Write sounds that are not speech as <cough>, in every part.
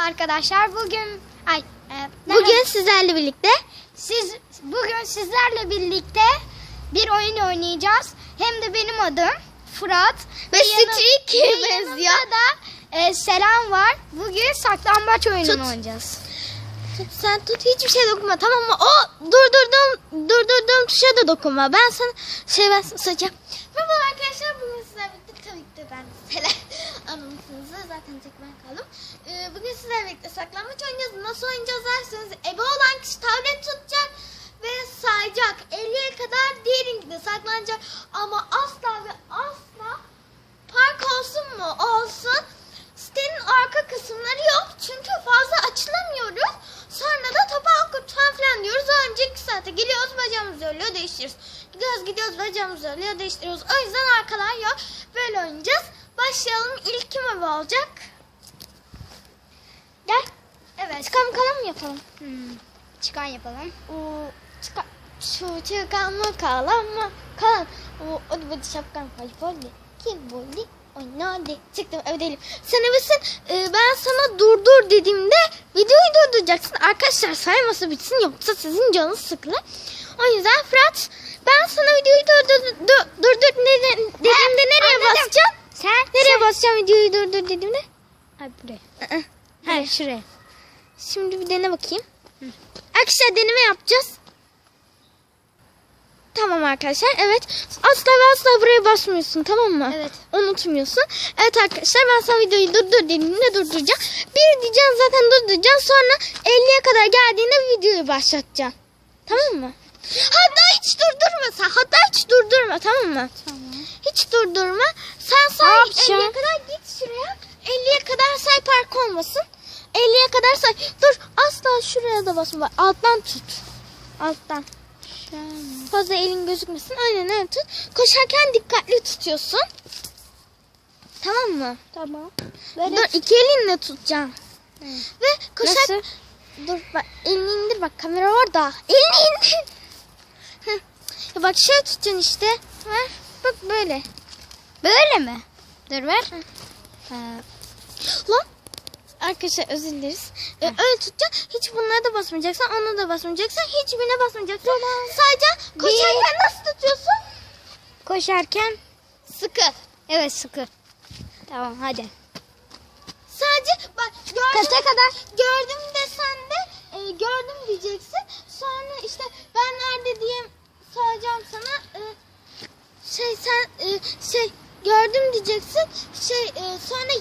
arkadaşlar. Bugün ay e, Bugün sizlerle birlikte siz bugün sizlerle birlikte bir oyun oynayacağız. Hem de benim adım Fırat Ve ve benziyor. yanımda da e, Selam var. Bugün saklambaç oyununu Tut. oynayacağız. sen tut hiçbir şey dokunma tamam mı? O durdurdum durdurduğum tuşa da dokunma. Ben sana şey ben saçacağım. Merhaba arkadaşlar bugün sizlerle birlikte tabii ki de ben Selen <laughs> anlamışsınızdır zaten tek ben kaldım. Ee, bugün sizlerle birlikte saklanmaç oynayacağız. Nasıl oynayacağız derseniz ebe olan kişi tablet tutacak ve sayacak. 50'ye kadar diğerinde saklanacak ama asla ve asla park olsun mu? Olsun. Sitenin arka kısımları yok. Çünkü fazla açılamıyoruz. Sonra da topu okutman falan diyoruz. O önceki saate geliyoruz bacağımızı örüyor değiştiriyoruz. Gidiyoruz gidiyoruz bacağımızı örüyor değiştiriyoruz. O yüzden arkalar yok. Böyle oynayacağız. Başlayalım. İlk kim ebe olacak? Gel. Evet. Çıkalım kalan mı yapalım? Hmm. Çıkan yapalım. O çıka, şu çıkan mı kalan mı? Kalan. O hadi hadi şapkan kayboldu. Kim buldu? Oynadı. Çıktım ödeyelim. Sen evesin e, ben sana durdur dediğimde videoyu durduracaksın. Arkadaşlar sayması bitsin yoksa sizin canınız sıkılır. O yüzden Fırat ben sana videoyu durdur, dur, durdur neden- dediğimde nereye anladım. basacağım? Sen Nereye basacağım videoyu durdur dediğimde? Ay buraya. Aa, Hayır şuraya. Şimdi bir dene bakayım. Arkadaşlar deneme yapacağız. Tamam arkadaşlar evet. Asla ve asla buraya basmıyorsun tamam mı? Evet. Unutmuyorsun. Evet arkadaşlar ben sana videoyu durdur dediğimde durduracağım. Bir diyeceğim zaten durduracağım. Sonra 50'ye kadar geldiğinde videoyu başlatacağım. Tamam mı? Hatta hiç durdurma sen. Hatta hiç durdurma tamam mı? Tamam. Hiç durdurma. Sen say yapacağım? 50'ye kadar git şuraya. 50'ye kadar say park olmasın. 50'ye kadar say. Dur asla şuraya da basma. Alttan tut. Alttan. Fazla elin gözükmesin. Aynen öyle tut. Koşarken dikkatli tutuyorsun. Tamam mı? Tamam. Dur iki elinle tutacaksın. Ve koşar... Nasıl? Dur bak elini indir bak kamera orada. Elini indir. Ya bak şöyle tutacaksın işte. Ver. Bak böyle. Böyle mi? Dur ver. Ha, Lan. Arkadaşlar özür dileriz. Ee, öyle tutacaksın. Hiç bunlara da basmayacaksın. Ona da basmayacaksın. Hiçbirine basmayacaksın. Sadece koşarken nasıl tutuyorsun? Koşarken Sıkı. evet sıkı. Tamam hadi. Sadece bak gördüm. Kaça kadar? Gördüm desen de e, gördüm diyeceksin. Sonra işte ben nerede diye soracağım sana. E, şey sen e, şey gördüm diyeceksin. Şey e, sonra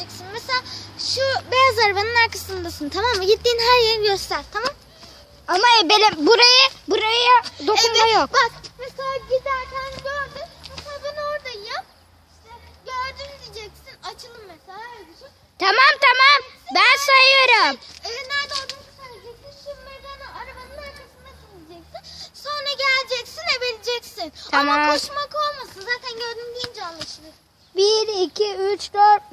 söyleyeceksin. Mesela şu beyaz arabanın arkasındasın tamam mı? Gittiğin her yeri göster tamam Ama e, böyle buraya buraya dokunma Evet, yok. Bak mesela giderken gördün. Mesela ben oradayım. İşte gördüm diyeceksin. Açılın mesela. öyle düşün. Tamam tamam. Ben sayıyorum. Ee, nerede olduğunu söyleyeceksin. Şu meydanı arabanın arkasındasın diyeceksin. Sonra geleceksin ebeleceksin. Ama Tamam. koşmak olmasın. Zaten gördüm deyince anlaşılır. 1, 2, 3, 4,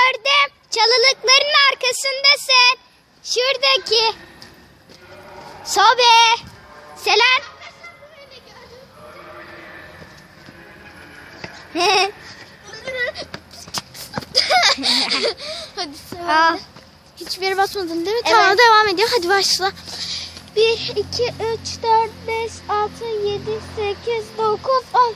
gördüm. Çalılıkların arkasındasın. Şuradaki. Sobe. Selen. <laughs> Hadi sen Al. Hiçbir yere basmadın değil mi? Evet. Tamam devam ediyor. Hadi başla. 1, 2, 3, 4, 5, 6, 7, 8, 9, 10,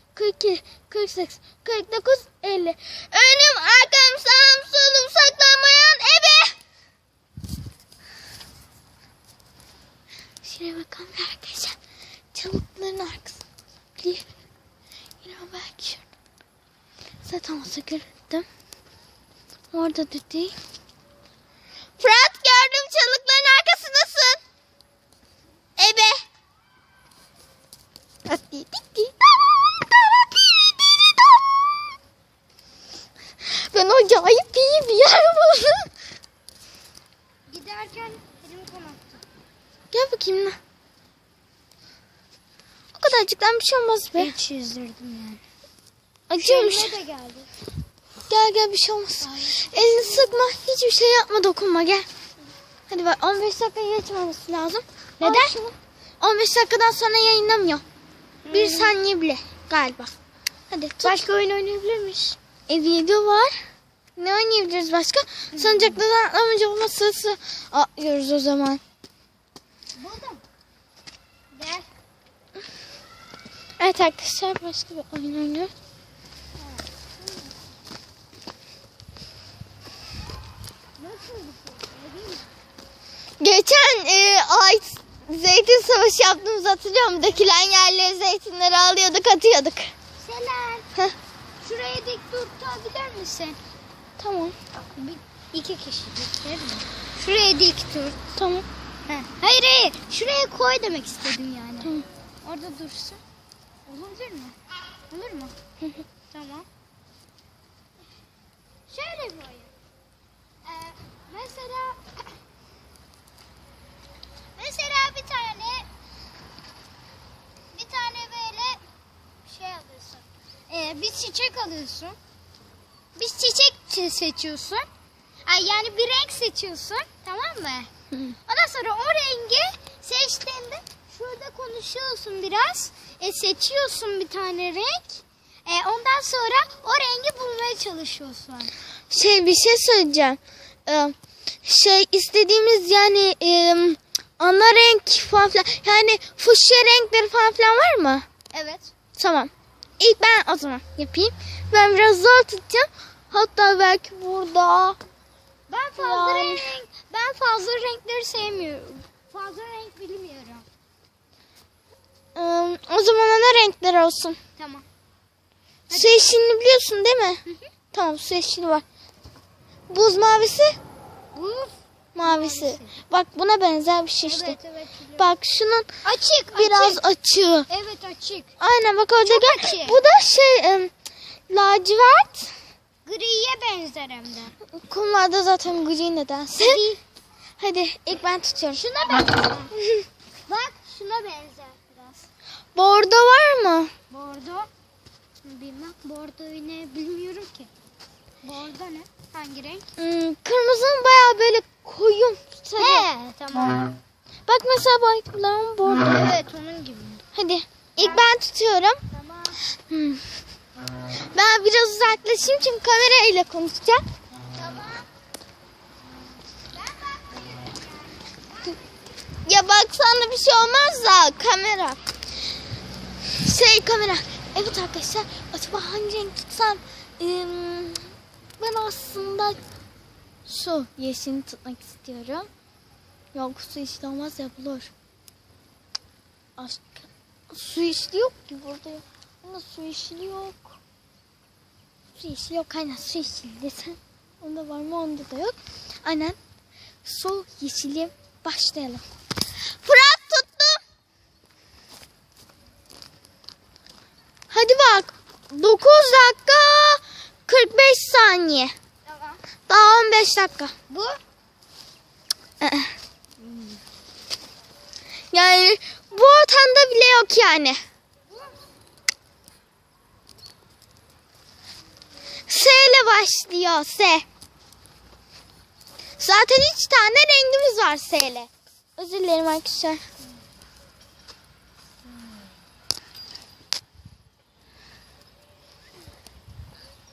47, 48, 49, 50. Önüm, arkam, sağım, solum saklanmayan ebe. Şuraya bakalım arkadaşlar. Çalıkların arkasında. Bir. Yine belki şurada. Zaten olsa görürdüm. Orada da değil. Acayip iyi bir yer buldum. Giderken elim kanattı. Gel bakayım lan. O kadarcıktan bir şey olmaz be. Hiç yüzdürdüm yani. Acıyormuş. Elime de geldi. Gel gel bir şey olmaz. Elini sıkma. Hiçbir şey yapma dokunma gel. Hadi bak 15 dakika geçmemesi lazım. Neden? Al şunu. 15 dakikadan sonra yayınlamıyor. Bir saniye bile galiba. Hadi tut. Başka oyun oynayabilir miyiz? E video var. Ne oynayabiliriz başka? Sancaklıdan atlamacı olması atlıyoruz o zaman. Buldum. Gel. Evet arkadaşlar başka bir oyun oynuyoruz. Geçen e, ay zeytin savaşı yaptığımızı hatırlıyorum. Dökülen yerlere zeytinleri alıyorduk atıyorduk. Heh, Şuraya dik tutabilir misin? Tamam Bir, iki kişi değil mi? Şuraya dik tut. tamam. Heh. Hayır hayır. Şuraya koy demek istedim yani. Tamam. Orada dursun. Olabilir mi? Olur mu? tamam. Şöyle bir oyun. Ee, mesela mesela bir tane bir tane böyle şey alıyorsun. Ee, bir çiçek alıyorsun. Bir çiçek çi- seçiyorsun. Ay yani bir renk seçiyorsun. Tamam mı? Ondan sonra o rengi seçtiğinde şurada konuşuyorsun biraz. E, seçiyorsun bir tane renk. E, ondan sonra o rengi bulmaya çalışıyorsun. Şey bir şey söyleyeceğim. Ee, şey istediğimiz yani e, ana renk falan filan yani fuşya renkleri falan filan var mı? Evet. Tamam. İlk ben o zaman yapayım. Ben biraz zor tutacağım. Hatta belki burada. Ben fazla Yani- renk ben fazla renkleri sevmiyorum. Fazla renk bilmiyorum. Ee, o zaman ana renkler olsun. Tamam. Su yeşilini biliyorsun değil mi? Tamam su yeşili var. Buz mavisi? Buz. Mavisi. Bak buna benzer bir şey işte. Evet evet. biliyorum. Bak şunun Açık. biraz açık. açığı. Evet açık. Aynen bak orada Çok gel. açık. Bu da şey em, lacivert. Griye benzer hem de. Kumlarda zaten gri nedense. Hadi. <laughs> Hadi ilk ben tutuyorum. Şuna benzer. <laughs> Bak şuna benzer biraz. Bordo var mı? Bordo. Bilmem. Bordo ne bilmiyorum ki. Bordo ne? Hangi renk? Hmm, kırmızının bayağı böyle koyu. sarı. He tamam. Bak mesela bak bunların bordo. Evet onun gibi. Hadi ilk ben tutuyorum. Tamam. Hmm. Ben biraz uzaklaşayım çünkü kamerayla konuşacağım. Ya bak sana bir şey olmaz da kamera. Şey kamera. Evet arkadaşlar acaba hangi renk tutsam? Ee, ben aslında şu yeşilini tutmak istiyorum. Yok su yeşili olmaz ya bulur. Aşk. Su yeşili yok ki burada. Ama su yeşili yok. Su yeşili yok aynen su yeşili desen. Onda var mı onda da yok. Aynen. Su yeşili başlayalım. Fırat tuttu. Hadi bak. 9 dakika 45 saniye. Tamam. Daha 15 dakika. Bu? Yani bu ortamda bile yok yani. Başlıyor S. Zaten üç tane rengimiz var S ile. Özür dilerim arkadaşlar.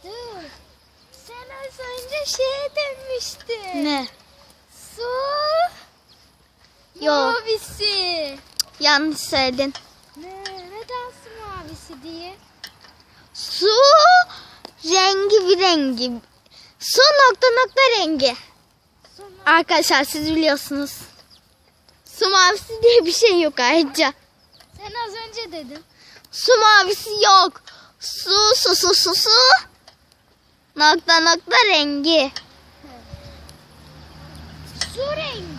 Dur. Sen az önce şey demiştin. Ne? Su. Yok. Mavisi. Yanlış söyledin. Ne? Neden su mavisi diye? Su rengi bir rengi. Su nokta nokta rengi. Arkadaşlar siz biliyorsunuz. Su mavisi diye bir şey yok ayrıca. sen az önce dedin. Su mavisi yok. Su su su su su. Nokta nokta rengi. Su rengi.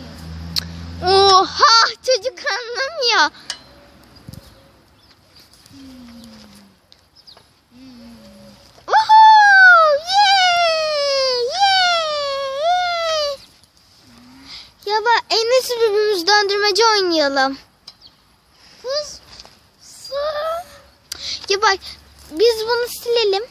Oha çocuk anlamıyor. Döndürmece oynayalım. Su. Ya bak biz bunu silelim.